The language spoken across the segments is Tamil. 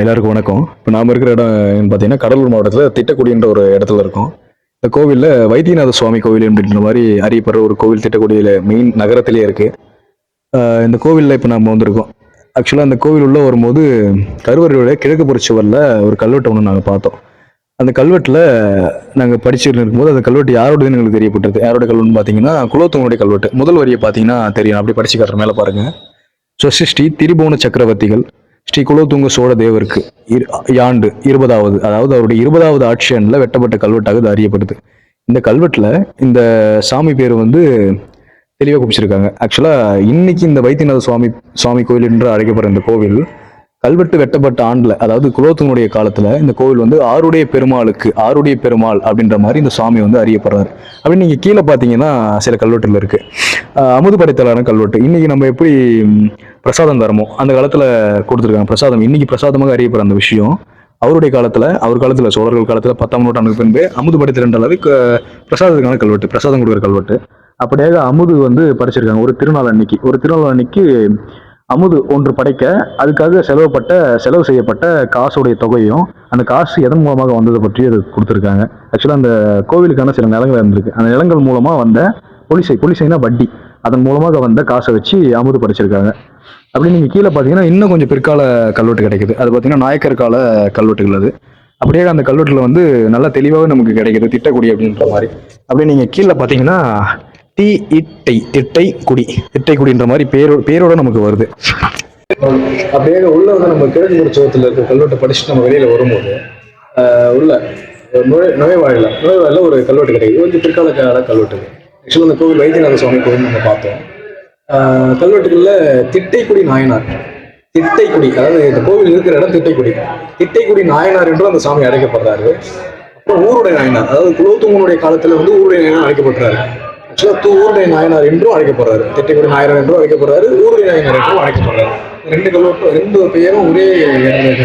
எல்லாருக்கும் வணக்கம். இப்போ நாம இருக்கிற இடம் பார்த்தீங்கன்னா கடலூர் மாவட்டத்தில் திட்டக்குடின்ற ஒரு இடத்துல இருக்கும். இந்த கோவிலில் வைத்தியநாத சுவாமி கோவில் அப்படின்ற மாதிரி அறியப்படுற ஒரு கோவில் திட்டக்குடியில் மெயின் நகரத்திலே இருக்கு. இந்த கோவிலில் இப்போ நாம் வந்திருக்கோம். ஆக்சுவலாக அந்த கோவில் உள்ள வரும்போது கருவறையோட கிழக்கு புறச்சுவரில் ஒரு கல்வெட்டு ஒன்று நாங்கள் பார்த்தோம். அந்த கல்வெட்டில் நாங்கள் படிச்சுட்டு இருக்கும்போது அந்த கல்வெட்டு யாரோடதுன்னு எங்களுக்கு தெரியப்பட்டது யாரோட கல்வெட்டுன்னு பார்த்தீங்கன்னா குலோத்துவனுடைய கல்வெட்டு. முதல் வரியை பார்த்தீங்கன்னா தெரியும். அப்படி படிச்சு காட்டுற மேலே பாருங்க. ஸ்வசிஷ்டி திரிபுவன சக்கரவர்த்திகள். ஸ்ரீ குலோத்துங்க சோழ தேவருக்கு இரு- யாண்டு இருபதாவது அதாவது அவருடைய இருபதாவது ஆட்சி ஆண்டில் வெட்டப்பட்ட கல்வெட்டாக இது அறியப்படுது. இந்த கல்வெட்டில் இந்த சாமி பேர் வந்து தெளிவாக குப்பிச்சிருக்காங்க ஆக்சுவலாக இன்னைக்கு இந்த வைத்தியநாத சுவாமி சுவாமி கோயில் என்று அழைக்கப்படுற இந்த கோவில் கல்வெட்டு வெட்டப்பட்ட ஆண்டில் அதாவது குலோத்துங்கனுடைய காலத்தில் இந்த கோவில் வந்து ஆருடைய பெருமாளுக்கு ஆருடைய பெருமாள் அப்படின்ற மாதிரி இந்த சுவாமி வந்து அறியப்படுறாரு. அப்படின்னு நீங்கள் கீழே பார்த்தீங்கன்னா சில கல்வெட்டில் இருக்குது அமுது படைத்தலான கல்வெட்டு. இன்னைக்கு நம்ம எப்படி பிரசாதம் தரமோ? அந்த காலத்தில் கொடுத்துருக்காங்க. பிரசாதம். இன்னைக்கு பிரசாதமாக அறியப்படுற அந்த விஷயம் அவருடைய காலத்தில் அவர் காலத்தில் சோழர்கள் காலத்தில் பத்தாம் நூற்றாண்டுக்கு பின்பு அமுது படைத்தல் அளவுக்கு பிரசாதத்துக்கான கல்வெட்டு பிரசாதம் கொடுக்குற கல்வெட்டு. அப்படியாக அமுது வந்து படைச்சிருக்காங்க. ஒரு திருநாள் அன்னைக்கு. ஒரு திருநாள் அன்னைக்கு அமுது ஒன்று படைக்க அதுக்காக செலவுப்பட்ட செலவு செய்யப்பட்ட காசுடைய தொகையும் அந்த காசு எதன் மூலமாக வந்ததை பற்றி அது கொடுத்துருக்காங்க. ஆக்சுவலாக அந்த கோவிலுக்கான சில நிலங்கள் இருந்திருக்கு. அந்த நிலங்கள் மூலமாக வந்த பொலிசை பொலிசைனா வட்டி? அதன் மூலமாக வந்த காசை வச்சு அமுது படைச்சிருக்காங்க. அப்படி நீங்கள் கீழே பார்த்தீங்கன்னா இன்னும் கொஞ்சம் பிற்கால கல்வெட்டு கிடைக்குது. அது பார்த்தீங்கன்னா நாயக்கர் கால கல்வெட்டுகள் அது. அப்படியே அந்த கல்வெட்டில் வந்து நல்லா தெளிவாகவே நமக்கு கிடைக்குது திட்டக்குடி அப்படின்ற மாதிரி. அப்படியே நீங்கள் கீழே பார்த்தீங்கன்னா டி இட்டை திட்டை குடி திட்டை குடின்ற மாதிரி பேரோ பேரோட நமக்கு வருது. அப்படியே உள்ள வந்து நம்ம கிழக்கு முடிச்சவத்தில் இருக்க கல்வெட்டை படிச்சுட்டு நம்ம வெளியில் வரும்போது உள்ள நுழை நுழைவாயில நுழைவாயில ஒரு கல்வெட்டு கிடைக்குது. கொஞ்சம் பிற்கால கால கல்வெட்டு ஆக்சுவலாக அந்த கோவில் வைத்தியநாத சுவாமி கோவில் நம்ம பார்த்தோம். ஆஹ் திட்டைக்குடி நாயனார். திட்டைக்குடி அதாவது இந்த கோவில் இருக்கிற இடம் திட்டைக்குடி. திட்டைக்குடி நாயனார் என்றும் அந்த சாமி அழைக்கப்படுறாரு. அப்புறம் ஊருடைய நாயனார் அதாவது குலோத்துங்கனுடைய காலத்துல வந்து ஊருடைய நாயனார் அழைக்கப்படுறாரு ஆக்சுவலாக தூ ஊருடைய நாயனார் என்றும் அழைக்கப்படுறாரு. திட்டைக்குடி நாயனார் என்றும் அழைக்கப்படுறாரு ஊருடைய நாயனார் என்றும் அழைக்கப்படுறாரு. ரெண்டு கல்வெட்டு ரெண்டு பெயரும் ஒரே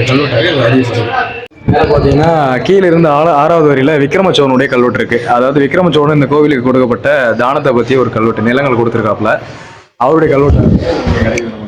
கல்வெட்டாக அறியப்படுது பார்த்தீங்கன்னா கீழே இருந்து ஆறாவது வரியில விக்ரமச்சோனுடைய கல்வெட்டு இருக்கு. அதாவது விக்ரமச்சோழன் இந்த கோவிலுக்கு கொடுக்கப்பட்ட தானத்தை பத்தி ஒரு கல்வெட்டு நிலங்கள் கொடுத்துருக்காப்புல. அவருடைய கல்வெட்டு